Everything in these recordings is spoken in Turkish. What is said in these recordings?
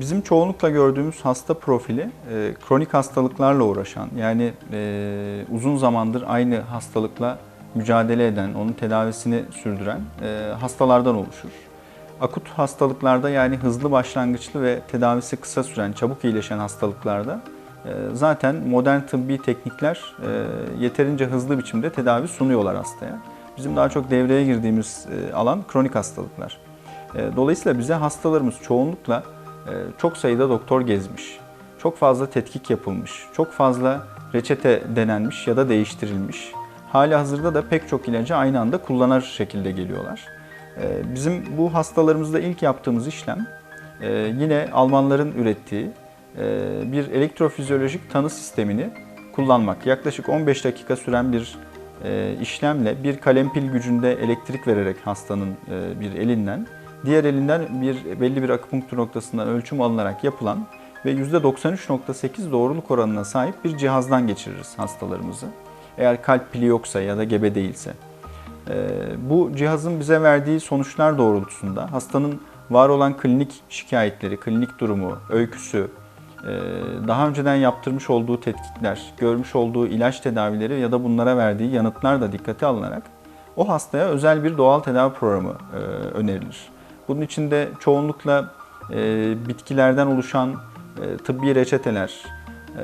Bizim çoğunlukla gördüğümüz hasta profili e, kronik hastalıklarla uğraşan yani e, uzun zamandır aynı hastalıkla mücadele eden, onun tedavisini sürdüren e, hastalardan oluşur. Akut hastalıklarda yani hızlı başlangıçlı ve tedavisi kısa süren, çabuk iyileşen hastalıklarda e, zaten modern tıbbi teknikler e, yeterince hızlı biçimde tedavi sunuyorlar hastaya. Bizim daha çok devreye girdiğimiz e, alan kronik hastalıklar. E, Dolayısıyla bize hastalarımız çoğunlukla çok sayıda doktor gezmiş, çok fazla tetkik yapılmış, çok fazla reçete denenmiş ya da değiştirilmiş. Hali hazırda da pek çok ilacı aynı anda kullanır şekilde geliyorlar. E, Bizim bu hastalarımızda ilk yaptığımız işlem e, yine Almanların ürettiği e, bir elektrofizyolojik tanı sistemini kullanmak. Yaklaşık 15 dakika süren bir e, işlemle bir kalem pil gücünde elektrik vererek hastanın bir elinden diğer elinden bir belli bir akupunktur noktasından ölçüm alınarak yapılan ve %93.8 doğruluk oranına sahip bir cihazdan geçiririz hastalarımızı. Eğer kalp pili yoksa ya da gebe değilse. Ee, Bu cihazın bize verdiği sonuçlar doğrultusunda hastanın var olan klinik şikayetleri, klinik durumu, öyküsü, e, daha önceden yaptırmış olduğu tetkikler, görmüş olduğu ilaç tedavileri ya da bunlara verdiği yanıtlar da dikkate alınarak o hastaya özel bir doğal tedavi programı e, önerilir. Bunun içinde çoğunlukla e, bitkilerden oluşan e, tıbbi reçeteler, e,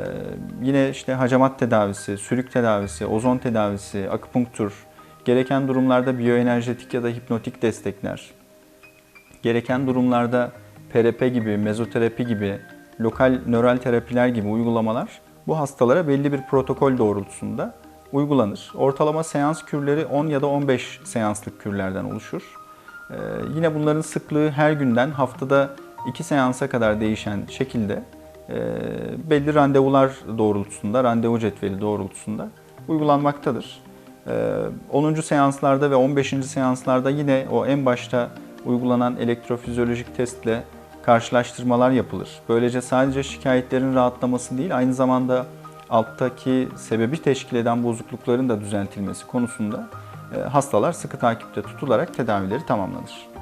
yine işte hacamat tedavisi, sürük tedavisi, ozon tedavisi, akupunktur, gereken durumlarda biyoenerjetik ya da hipnotik destekler, gereken durumlarda PRP gibi, mezoterapi gibi, lokal nöral terapiler gibi uygulamalar bu hastalara belli bir protokol doğrultusunda uygulanır. Ortalama seans kürleri 10 ya da 15 seanslık kürlerden oluşur. Ee, yine bunların sıklığı her günden haftada 2 seansa kadar değişen şekilde e, belli randevular doğrultusunda, randevu cetveli doğrultusunda uygulanmaktadır. Ee, 10. seanslarda ve 15. seanslarda yine o en başta uygulanan elektrofizyolojik testle karşılaştırmalar yapılır. Böylece sadece şikayetlerin rahatlaması değil, aynı zamanda alttaki sebebi teşkil eden bozuklukların da düzeltilmesi konusunda e, hastalar sıkı takipte tutularak tedavileri tamamlanır.